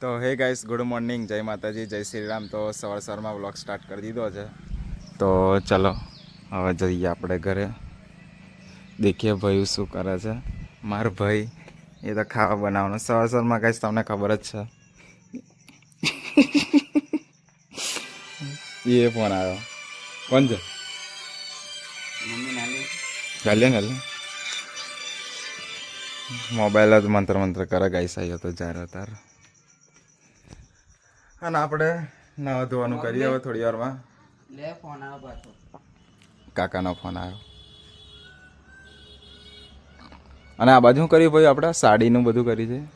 તો હે guys good morning. જય માતાજી જય શ્રી રામ તો સવાર સવારમાં વ્લોગ સ્ટાર્ટ કરી દીધો છે. તો ચલો હવે જઈએ આપણે ઘરે. દેખીએ ભાઈ શું કરે છે. મારો ભાઈ એ તો ખાવા બનાવવાનો. સવાર સવારમાં ગાઈસ તમને ખબર જ છે. એ ફોન આવ્યો. કોણ છે? ગાલે ચાલે મોબાઈલ જ મંત્ર મંત્ર કરે ગાઈસ આવ્યો તો જ્યારે તાર અને આપણે નવા ધોવાનું કરીએ હવે થોડી વારમાં. લે ફોન આવ્યો પાછો. કાકાનો ફોન આવ્યો. અને આ બાજુ શું કર્યું ભાઈ આપણે? સાડીનું બધું કર્યું છે.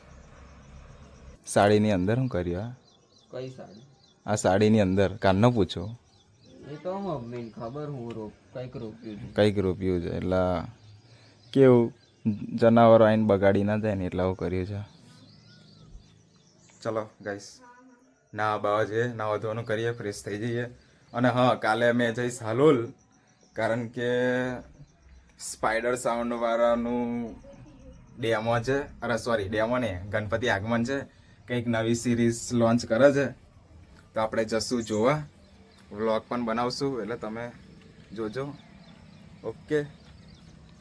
સાડીની અંદર શું કર્યું આ કઈ સાડી? આ સાડીની અંદર કાનનો પૂછો. એ તો મમ્મીને ખબર હું રોપ કંઈક રોપ્યું છે. કંઈક રૂપિયું છે એટલે કેવું? જનાવરો આવીને બગાડી ના જાય ને એટલે આવું કર્યું છે. ચલો ગાઈસ નાવા બાવા જઈએ નાવા ધોવાનું કરીએ ફ્રેશ થઈ જઈએ. અને હા, કાલે અમે જઈશ હાલોલ, કારણ કે સ્પાઈડર સાઉન્ડવાળાનું ડેમો છે. અરે સોરી ડેમો ને ગણપતિ આગમન છે. કંઈક નવી સિરીઝ લોન્ચ કરે છે. તો આપણે જશું જોવા. વ્લોગ પણ બનાવશું, એટલે તમે જોજો. ઓકે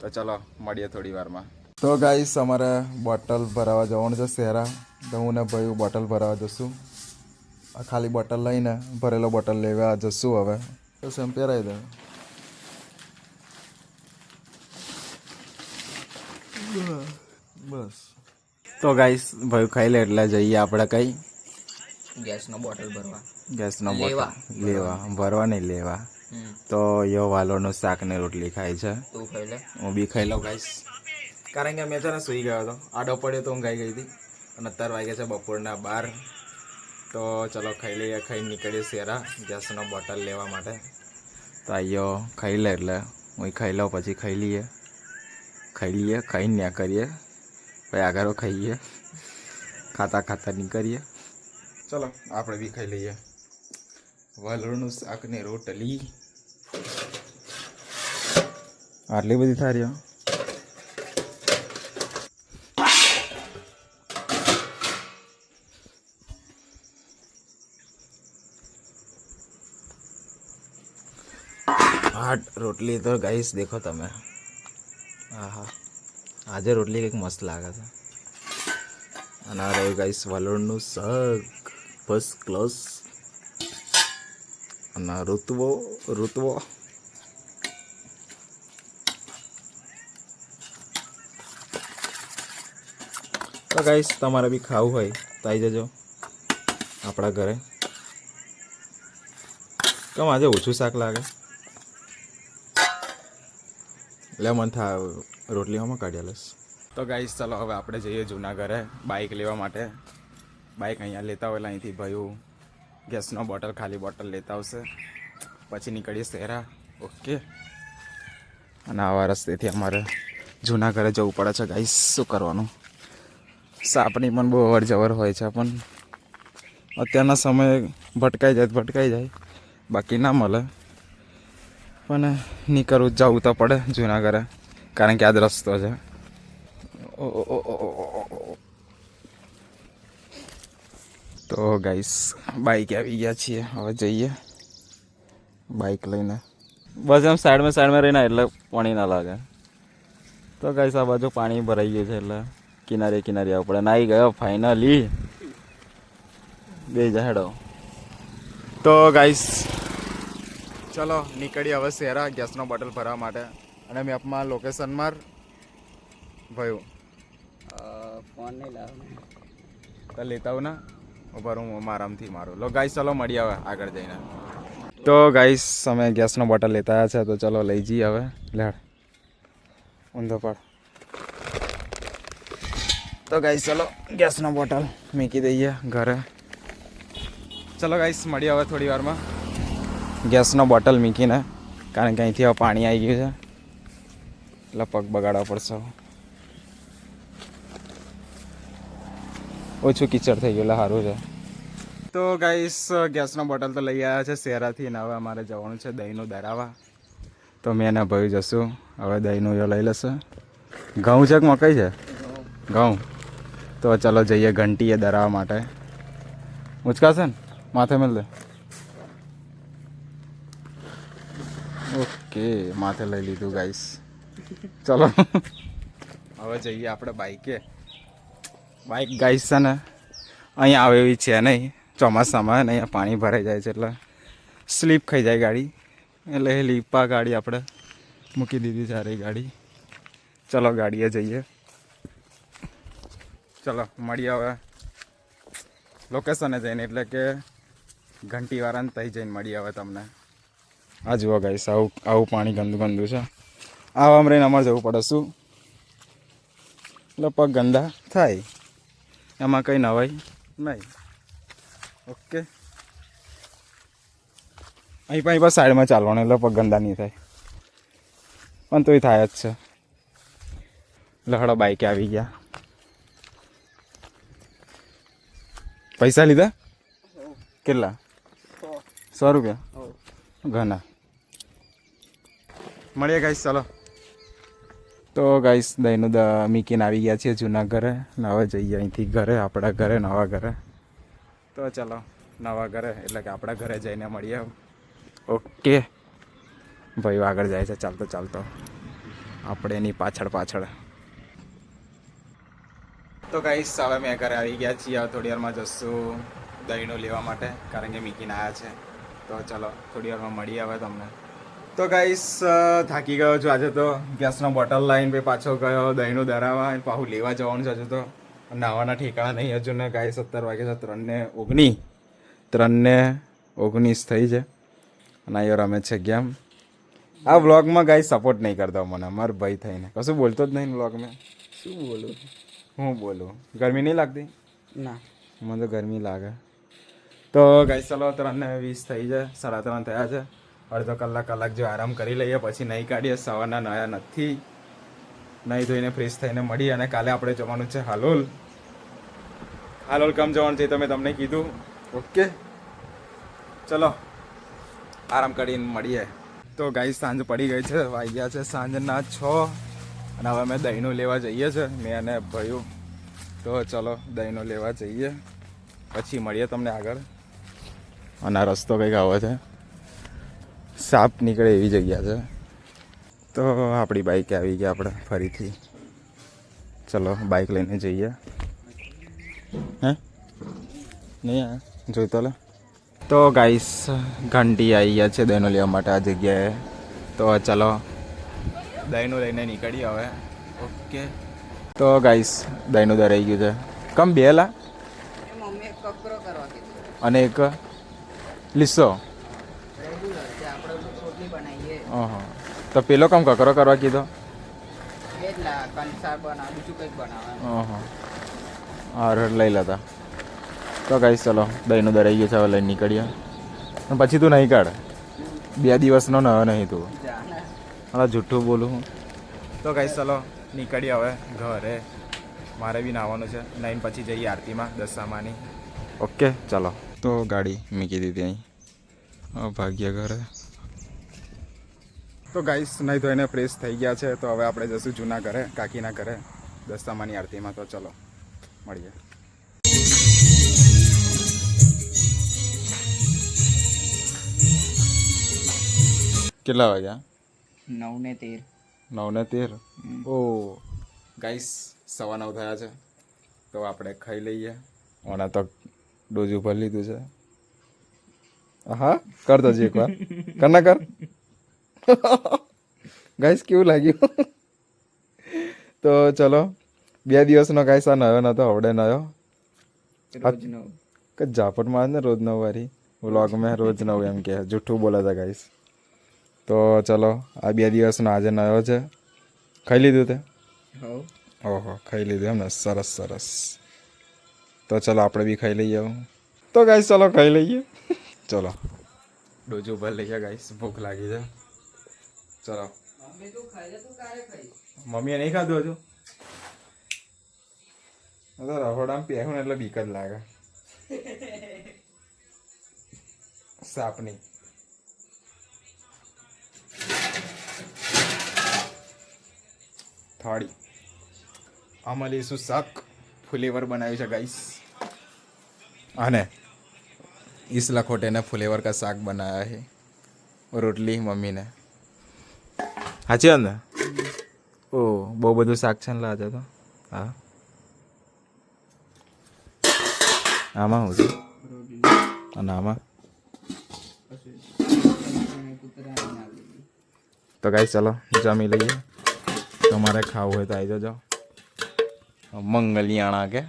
તો ચલો, મળીએ થોડી વારમાં. તો ગાઈસ અમારે બોટલ ભરાવા જવાનું છે શહેરા તો હું ને ભાઈ બોટલ ભરાવા જશું. આ ખાલી બોટલ લઈને ભરેલો બોટલ લેવા જશું હવે. તો સેમ પહેરાવી દે. બસ. તો ગાઈસ ભાઈ ખાઈ લે એટલે જઈએ આપણે કઈ? ગેસનો બોટલ ભરવા. ગેસનો. બોટલ લેવા. ભરવા નહીં લેવા. તો યો વાલોનું શાક ને રોટલી ખાય છે. તું ખાઈ લે. હું બી ખાઈ લઉં ગાઈસ કારણ કે મેં છે ને સૂઈ ગયો હતો. આડો પડ્યો તો ઊંઘાઈ ગઈ હતી. અને અત્યારે વાગ્યા છે બપોરના બાર. તો ચલો ખાઈ લઈએ, ખાઈ નીકળીએ શેરા, ગેસનો બોટલ લેવા માટે. તો આયો ખાઈ લે એટલે. હું ખાઈ લઉં, પછી ખાઈ લઈએ. ખાઈ લઈએ, ખાઈને ન્યા કરીએ. પછી આગળ ખાઈએ. ખાતા ખાતા નીકળીએ. ચલો, આપણે બી ખાઈ લઈએ. વાલોળનું શાક ને રોટલી. આટલી બધી થારીઓ હાટ રોટલી તો ગાઈસ દેખો તમે. હા હા આજે રોટલી કંઈક મસ્ત લાગે છે. અને આ રહ્યું ગાઈસ વલોણનું શાક. ફર્સ્ટ ક્લાસ અને ઋતુઓ ઋતુઓ તો ગાઈસ તમારે બી ખાવું હોય તો આવી જજો આપણા ઘરે. કેમ આજે ઓછું શાક લાગે? લે થા રોટલીઓમાં કાઢ્યા કાઢી લઈશ તો ગાઈસ ચાલો હવે આપણે જઈએ જૂના ઘરે બાઇક લેવા માટે. બાઇક અહીંયા લેતા હોય, અહીંથી ભાઈ ગેસનો બોટલ ખાલી બોટલ લેતા આવશે. પછી નીકળીએ શહેરા. ઓકે અને આવા રસ્તેથી અમારે જૂના ઘરે જવું પડે છે ગાઈસ શું કરવાનું? સાપની પણ બહુ અવર જવર હોય છે, પણ અત્યારના સમયે ભટકાઈ જાય ભટકાઈ જાય. બાકી ના મળે. પણ નીકળવું જવું તો પડે જૂનાગઢે કારણ કે આ જ રસ્તો છે. તો ગાઈસ, બાઈક આવી ગયા છીએ. હવે જઈએ. બાઈક લઈને. બસ એમ સાઈડમાં સાઈડમાં રહીને એટલે પાણી ના લાગે. તો ગાઈસ, આ બાજુ પાણી ભરાઈ ગયું છે એટલે કિનારે કિનારે આવવું પડે. નાઈ ગયો ફાઇનલી બે હેડો. તો ગાઈસ ચલો નીકળી હવે શેરા ગેસનો બોટલ ભરવા માટે. અને મેપમાં લોકેશન માર. ભયું. ફોન નહીં લાવ તો લેતા આવું ને. ઉપર હું આરામથી મારું. લો ગાઈસ ચલો મળી આવે આગળ જઈને. તો ગાઈસ અમે ગેસનો બોટલ લેતા આવ્યા છે તો ચલો લઈ જઈએ હવે. લેડ ઊંધો પડ. તો ગાઈસ ચલો ગેસનો બોટલ મૂકી દઈએ ઘરે. ચલો ગાઈસ મળી આવે થોડી વારમાં. ગેસનો બોટલ મૂકીને, કારણ કે અહીંથી હવે પાણી આવી ગયું છે. એટલે પગ બગાડવા પડશે ઓછું કીચડ થઈ ગયું, એટલે સારું છે. તો ગાઈસ ગેસનો બોટલ તો લઈ આવ્યા છે શેરાથી ને હવે અમારે જવાનું છે દહીંનું દરાવા. તો મેં એના ભાઈ જશું. હવે દહીંનું એ લઈ લેશે. ઘઉં છે કે મકાઈ છે? ઘઉં. તો ચાલો જઈએ ઘંટીએ દરાવા માટે. ઉચકાશે ને? માથે મેલ દે. ઓકે માથે લઈ લીધું ગાઈસ ચલો. હવે જઈએ આપણે બાઈકે બાઈક ગાઈસ છે ને, અહીંયા આવે એવી છે નહીં. ચોમાસામાં ને અહીંયા પાણી ભરાઈ જાય છે એટલે સ્લીપ ખાઈ જાય ગાડી. એટલે એ લીપા ગાડી આપણે મૂકી દીધી સારી ગાડી. ચલો, ગાડીએ જઈએ. ચલો, મળીએ હવે. લોકેશને જઈને એટલે કે ઘંટીવાળાને તઈ જઈને મળીએ હવે તમને. આ જુઓ ગાઈશ આવું આવું પાણી ગંદુ ગંદુ છે. આવામાં રહીને અમારે જવું પડે શું? એટલે પગ ગંદા થાય. એમાં કંઈ નવાય નહીં. ઓકે. અહીં પણ બસ સાઈડમાં ચાલવાનું એટલે પગ ગંદા નહીં થાય. પણ તોય થાય જ છે. લહડો બાઈકે આવી ગયા. પૈસા લીધા? કેટલા? સો. રૂપિયા? ઘણા. મળીએ ગાઈસ ચાલો. તો ગાઈસ દહીંનું દ મીકીને આવી ગયા છીએ જૂના ઘરે. નવા જઈએ અહીંથી ઘરે, આપણા ઘરે, નવા ઘરે. તો ચાલો, નવા ઘરે, એટલે કે આપણા ઘરે જઈને મળીએ ઓકે ભાઈ આગળ જાય છે. ચાલતો ચાલતો. આપણે એની પાછળ પાછળ. તો ગાઈસ હવે મેં ઘરે આવી ગયા છીએ. હવે થોડી વારમાં જશું દહીંનું લેવા માટે, કારણ કે મીકીને આવ્યા છે. તો ચલો, થોડી વારમાં મળીએ હવે તમને. તો ગાઈસ થાકી ગયો છું આજે તો. ગેસનો બોટલ લાવીને પછી પાછો ગયો દહીંનું દરાવા પાછું લેવા જવાનું છે હજુ તો. નાવાના ઠેકાણા નહીં હજુ ને ગાઈસ સત્તર વાગે છે ત્રણને ઓગણી. ત્રણને ઓગણીસ થઈ છે. અને અહીંયા રમે છે ગેમ. આ વ્લોગમાં ગાઈસ સપોર્ટ નહીં કરતો મને મારો ભાઈ થઈને. કશું બોલતો જ નહીં વ્લોગમાં. શું બોલું? હું બોલું? ગરમી નહીં લાગતી? ના. મને તો ગરમી લાગે. તો ગાઈસ ચલો ત્રણને વીસ થઈ છે સાડા ત્રણ થયા છે. અડધો કલાક કલાક જો આરામ કરી લઈએ, પછી નહીં કાઢીએ, સવારના નયા નથી. નહીં ધોઈને ફ્રેશ થઈને મળીએ અને કાલે આપણે જવાનું છે હાલોલ. હાલોલ કમ જવાનું છે તમે તમને કીધું. ઓકે. ચલો. આરામ કરીને મળીએ. તો ગાઈ સાંજ પડી ગઈ છે. વાગ્યા છે સાંજના છ. અને હવે અમે દહીંનું લેવા જઈએ છે, મેં અને ભયું. તો ચલો, દહીંનું લેવા જઈએ. પછી મળીએ તમને આગળ. અને રસ્તો કંઈક આવો છે. સાપ નીકળે એવી જગ્યા છે. તો આપણી બાઈક આવી ગયા આપણે ફરીથી. ચલો બાઈક લઈને જઈએ. હે? નહીં આ જોઈ તો લે. તો ગાઈસ ઘંટી આવી ગયા છે દહીંનું લેવા માટે આ જગ્યાએ. તો ચલો દહીંનું લઈને નીકળીએ હવે. ઓકે. તો ગાઈસ દહીંનું દરાઈ ગયું છે. કમ બે લા? મમ્મી કકરો કરવા કીધું અને એક લીસો રેગ્યુલર છે આપણે તો રોટલી બનાવીએ ઓહો તો પેલો કામ કકરો કરવા કીધો? ઓહો હા લઈ લેતા. તો કઈ ચલો દહીંનું દરાઈ ગયું છે હવે લઈને નીકળીએ. પછી તું નહીં કાઢ. બે દિવસનો ન નહીં તું. હા જૂઠું બોલું હું. તો કઈ ચલો નીકળીએ હવે ઘરે. મારે બી નાવાનું છે. નહીં પછી જઈએ આરતીમાં દશામાની. ઓકે ચલો. તો ગાડી મૂકી દીધી અહીં. ભાગ્ય ઘરે. તો ગાઈસ નહીં તો એને ફ્રેશ થઈ ગયા છે. તો હવે આપણે જશું જૂના ઘરે કાકીના ઘરે. દસ્તામાની આરતીમાં તો ચલો મળીએ. કેટલા વાગ્યા? નવ ને તેર. નવ ને તેર ઓ ગાઈસ સવા નવ થયા છે. તો આપણે ખાઈ લઈએ. ઓના તો ડોઝ ઉપર લીધું છે. હા કર દો એકવાર. કર ના કર. ગાઈસ કેવું લાગ્યું? તો ચલો બે દિવસનો ગાઈસ આ નયો નતો આવડે નયો. કે જાપટ મારે ને રોજ નવ વારી વ્લોગ મેં રોજ નવ એમ કે જૂઠું બોલે છે ગાઈસ તો ચલો આ બે દિવસનો આજે નયો છે. ખાઈ લીધું તે? ઓહો ખાઈ લીધું એમ ને સરસ સરસ. તો ચલો આપણે બી ખાઈ લઈએ. તો ગાઈસ ચલો ખાઈ લઈએ. ચલો. ડોજો ઉપર લઈએ ગાઈસ ભૂખ લાગી છે. ચલો. મમ્મીએ નહીં ખાધું હજુ? તો રહોડામાં ને એટલે બીક જ લાગે. સાપની. થાળી. આમાં લઈશું શાક. ફુલેવર બનાવ્યું છે ગાઈસ અને ઇસ લખોટેને ફુલેવર કા શાક બનાવ્યા છે. રોટલી મમ્મીને. સાચી વાત ને? ઓ, બહુ બધું શાક છે ને લાજે તો હા. આમાં હું છું? અને આમાં? તો ગાઈ ચલો, જમી લઈએ. તમારે ખાવું હોય તો આવી જજો. મંગલિયાણા કે?